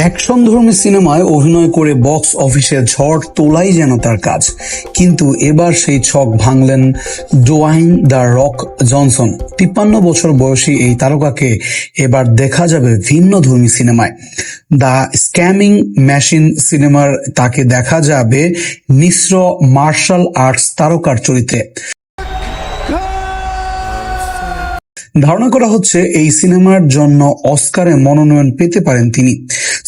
অ্যাকশনধর্মী সিনেমায় অভিনয় করে বক্স অফিসে ঝড় তোলাই যেন তার কাজ। কিন্তু এবার সেই ছক ভাঙলেন ডোয়াইন দ্য রক জনসন। তিপ্পান্ন বছর বয়সী এই তারকাকে এবার দেখা যাবে ভিন্ন ধর্মী সিনেমায়। দ্য স্ক্যামিং মেশিন সিনেমার তাকে দেখা যাবে মিশ্র মার্শাল আর্টস তারকার চরিত্রে। ধারণা করা হচ্ছে এই সিনেমার জন্য অস্কারে মনোনয়ন পেতে পারেন তিনি।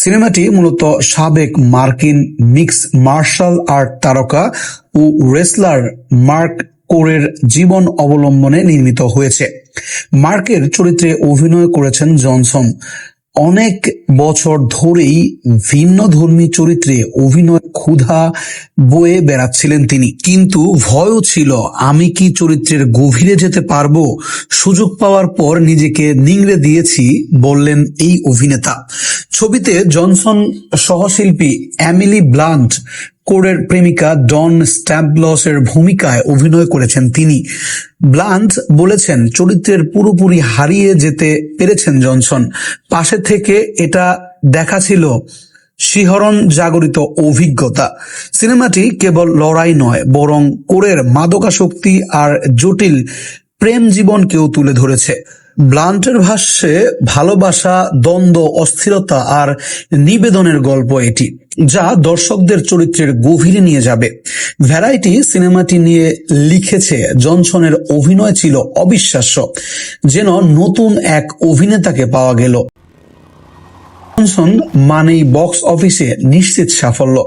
সিনেমাটি মূলত সাবেক মার্কিন মিক্স মার্শাল আর্ট তারকা ও রেসলার মার্ক কোরের জীবন অবলম্বনে নির্মিত হয়েছে। মার্কের চরিত্রে অভিনয় করেছেন জনসন। অনেক বছর ধরেই ভিন্ন ধর্মী চরিত্রে অভিনয় ক্ষুধা বয়ে বেড়াচ্ছিলেন তিনি। কিন্তু ভয়ও ছিল, আমি কি চরিত্রের গভীরে যেতে পারব? সুযোগ পাওয়ার পর নিজেকে নিংড়ে দিয়েছি, বললেন এই অভিনেতা। ছবিতে জনসন সহশিল্পী অ্যামিলি ব্লান্ট, কোরের প্রেমিকা ডন স্ট্যাবলসের ভূমিকায় অভিনয় করেছেন তিনি। ব্লান্ট বলেছেন, চরিত্রের পুরোপুরি হারিয়ে যেতে পেরেছেন জনসন। পাশে থেকে এটা দেখা ছিল শিহরণ জাগরিত অভিজ্ঞতা। সিনেমাটি কেবল লড়াই নয়, বরং কোরের মাদকাশক্তি আর জটিল প্রেম জীবনকেও তুলে ধরেছে। ব্লান্টের ভাষ্যে ভালোবাসা, দ্বন্দ্ব, অস্থিরতা আর নিবেদনের গল্প এটি, যা দর্শকদের চরিত্রের গভীরে নিয়ে যাবে। ভ্যারাইটি সিনেমাটি নিয়ে লিখেছে জনসনের অভিনয় ছিল অবিশ্বাস্য, যেন নতুন এক অভিনেতাকে পাওয়া গেল। জনসন মানেই বক্স অফিসে নিশ্চিত সাফল্য।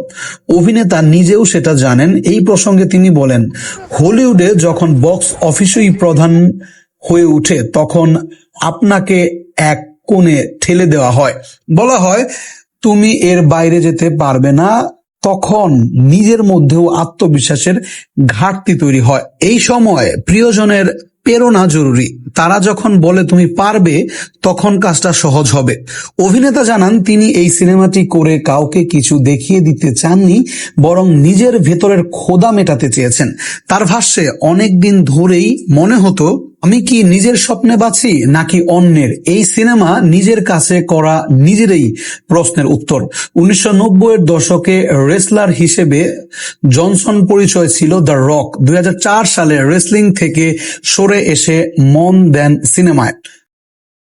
অভিনেতা নিজেও সেটা জানেন। এই প্রসঙ্গে তিনি বলেন, হলিউডে যখন বক্স অফিসই প্রধান হয়ে ওঠে তখন আপনাকে এক কোণে ঠেলে দেওয়া হয়। বলা হয়, তুমি এর বাইরে যেতে পারবে না। তখন নিজের মধ্যেও আত্মবিশ্বাসের ঘাটতি তৈরি হয়। এই সময় প্রিয়জনের প্রেরণা জরুরি। তারা যখন বলে, তুমি পারবে, তখন কাজটা সহজ হবে। অভিনেতা জানান, তিনি এই সিনেমাটি করে কাউকে কিছু দেখিয়ে দিতে চাননি, বরং নিজের ভেতরের খোদা মেটাতে চেয়েছেন। তার ভাষ্যে অনেক দিন ধরেই মনে হতো আমি কি নিজের স্বপ্নে বাঁচি, নাকি অন্যের? এই সিনেমা নিজের কাছে করা নিজেরই প্রশ্নের উত্তর। উনিশশো এর দশকে রেসলার হিসেবে জনসন পরিচয় ছিল দ্য রক। দুই হাজার চার সালে রেসলিং থেকে সরে এসে মন দেন সিনেমায়।